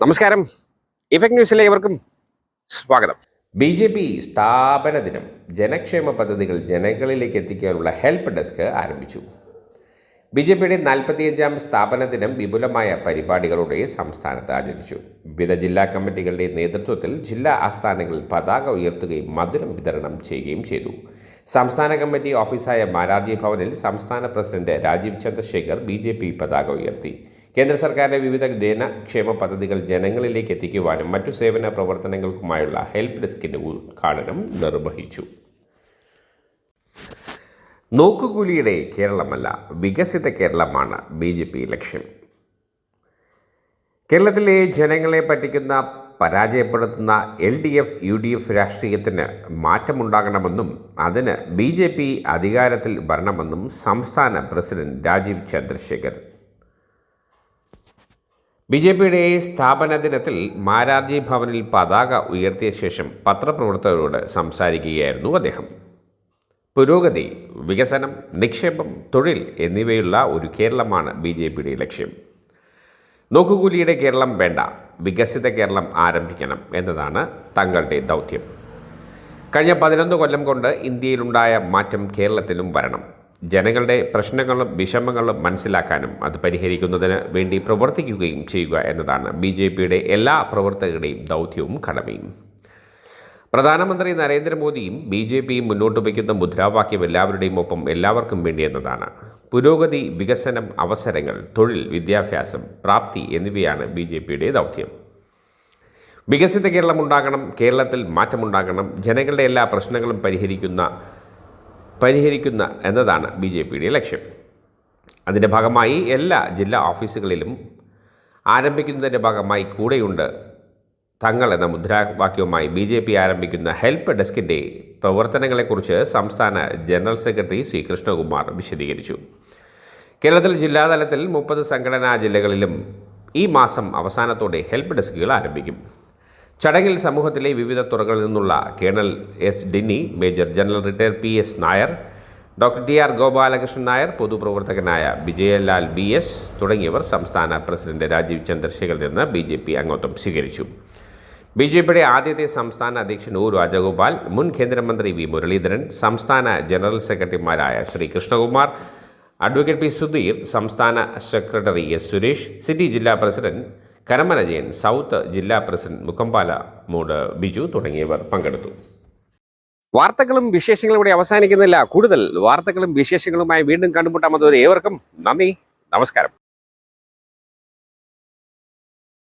നമസ്കാരം. ഇഫക്ട് ന്യൂസിലെ ഇവർക്കും സ്വാഗതം. ബി ജെ പി സ്ഥാപന ദിനം ജനക്ഷേമ പദ്ധതികൾ ജനങ്ങളിലേക്ക് എത്തിക്കാനുള്ള ഹെൽപ്പ് ഡെസ്ക് ആരംഭിച്ചു. ബി ജെ പിയുടെ നാൽപ്പത്തിയഞ്ചാം സ്ഥാപന ദിനം വിപുലമായ പരിപാടികളോടെ സംസ്ഥാനത്ത് ആചരിച്ചു. വിവിധ ജില്ലാ കമ്മിറ്റികളുടെ നേതൃത്വത്തിൽ ജില്ലാ ആസ്ഥാനങ്ങളിൽ പതാക ഉയർത്തുകയും മധുരം വിതരണം ചെയ്യുകയും ചെയ്തു. സംസ്ഥാന കമ്മിറ്റി ഓഫീസായ മാരാർജി ഭവനിൽ സംസ്ഥാന പ്രസിഡന്റ് രാജീവ് ചന്ദ്രശേഖർ ബി പതാക ഉയർത്തി. കേന്ദ്ര സർക്കാരിന്റെ വിവിധ ജനക്ഷേമ പദ്ധതികൾ ജനങ്ങളിലേക്ക് എത്തിക്കുവാനും മറ്റു സേവന പ്രവർത്തനങ്ങൾക്കുമായുള്ള ഹെൽപ്പ് ഡെസ്കിന്റെ ഉദ്ഘാടനം നിർവഹിച്ചു. നോക്കുകൂലിയുടെ കേരളമല്ല വികസിത കേരളമാണ് ബി ജെ പി ലക്ഷ്യം. കേരളത്തിലെ ജനങ്ങളെ പറ്റിക്കുന്ന പരാജയപ്പെടുത്തുന്ന L D F U D F രാഷ്ട്രീയത്തിന് മാറ്റമുണ്ടാകണമെന്നും അതിന് ബി ജെ പി അധികാരത്തിൽ വരണമെന്നും സംസ്ഥാന president Rajeev Chandrasekhar B J പിയുടെ സ്ഥാപന ദിനത്തിൽ മാരാർജി ഭവനിൽ പതാക ഉയർത്തിയ ശേഷം പത്രപ്രവർത്തകരോട് സംസാരിക്കുകയായിരുന്നു അദ്ദേഹം. പുരോഗതി വികസനം നിക്ഷേപം തൊഴിൽ എന്നിവയുള്ള ഒരു കേരളമാണ് ബി ജെ പിയുടെ ലക്ഷ്യം. നോക്കുകൂലിയുടെ കേരളം വേണ്ട വികസിത കേരളം ആരംഭിക്കണം എന്നതാണ് തങ്ങളുടെ ദൗത്യം. കഴിഞ്ഞ പതിനൊന്ന് കൊല്ലം കൊണ്ട് ഇന്ത്യയിലുണ്ടായ മാറ്റം കേരളത്തിലും വരണം. ജനങ്ങളുടെ പ്രശ്നങ്ങളും വിഷമങ്ങളും മനസ്സിലാക്കാനും അത് പരിഹരിക്കുന്നതിന് വേണ്ടി പ്രവർത്തിക്കുകയും ചെയ്യുക എന്നതാണ് ബി ജെ പിയുടെ എല്ലാ പ്രവർത്തകരുടെയും ദൗത്യവും കടമയും. പ്രധാനമന്ത്രി നരേന്ദ്രമോദിയും ബി ജെ പിയും മുന്നോട്ട് വയ്ക്കുന്ന മുദ്രാവാക്യം എല്ലാവരുടെയും ഒപ്പം എല്ലാവർക്കും വേണ്ടി എന്നതാണ്. പുരോഗതി വികസനം അവസരങ്ങൾ തൊഴിൽ വിദ്യാഭ്യാസം പ്രാപ്തി എന്നിവയാണ് ബി ജെ പിയുടെ ദൗത്യം. വികസിത കേരളം ഉണ്ടാകണം കേരളത്തിൽ മാറ്റമുണ്ടാകണം ജനങ്ങളുടെ എല്ലാ പ്രശ്നങ്ങളും പരിഹരിക്കുന്ന പരിഹരിക്കുന്ന എന്നതാണ് ബി ജെ പിയുടെ ലക്ഷ്യം. അതിന്റെ ഭാഗമായി എല്ലാ ജില്ലാ ഓഫീസുകളിലും ആരംഭിക്കുന്നതിന്റെ ഭാഗമായി കൂടെയുണ്ട് തങ്ങൾ എന്ന മുദ്രാവാക്യവുമായി ബി ജെ പി ആരംഭിക്കുന്ന ഹെൽപ്പ് ഡെസ്കിന്റെ പ്രവർത്തനങ്ങളെക്കുറിച്ച് സംസ്ഥാന ജനറൽ സെക്രട്ടറി സി കൃഷ്ണകുമാർ വിശദീകരിച്ചു. കേരളത്തിൽ ജില്ലാതലത്തിൽ മുപ്പത് സംഘടനാ ജില്ലകളിലും ഈ മാസം അവസാനത്തോടെ ഹെൽപ്പ് ഡെസ്കുകൾ ആരംഭിക്കും. ചടങ്ങിൽ സമൂഹത്തിലെ വിവിധ തുറകളിൽ നിന്നുള്ള colonel S Dinny major general retire P S Nair doctor T R Gopalakrishnan Nair പൊതുപ്രവർത്തകനായ Vijayalal B S തുടങ്ങിയവർ സംസ്ഥാന പ്രസിഡന്റ് രാജീവ് ചന്ദ്രശേഖറിൽ നിന്ന് ബി ജെ പി അംഗത്വം സ്വീകരിച്ചു. ബി ജെ പിയുടെ ആദ്യത്തെ സംസ്ഥാന അധ്യക്ഷൻ ഒ രാജഗോപാൽ മുൻ കേന്ദ്രമന്ത്രി വി മുരളീധരൻ സംസ്ഥാന ജനറൽ സെക്രട്ടറിമാരായ ശ്രീ കൃഷ്ണകുമാർ അഡ്വക്കേറ്റ് പി സുധീർ സംസ്ഥാന സെക്രട്ടറി എസ് സുരേഷ് സിറ്റി ജില്ലാ പ്രസിഡന്റ് കരമന ജയൻ സൗത്ത് ജില്ലാ പ്രസിഡന്റ് മുഖംപാല മൂട് ബിജു തുടങ്ങിയവർ പങ്കെടുത്തു. വാർത്തകളും വിശേഷങ്ങളും ഇവിടെ അവസാനിക്കുന്നില്ല. കൂടുതൽ വാർത്തകളും വിശേഷങ്ങളുമായി വീണ്ടും കണ്ടുമുട്ടാമത് ഏവർക്കും നന്ദി. നമസ്കാരം.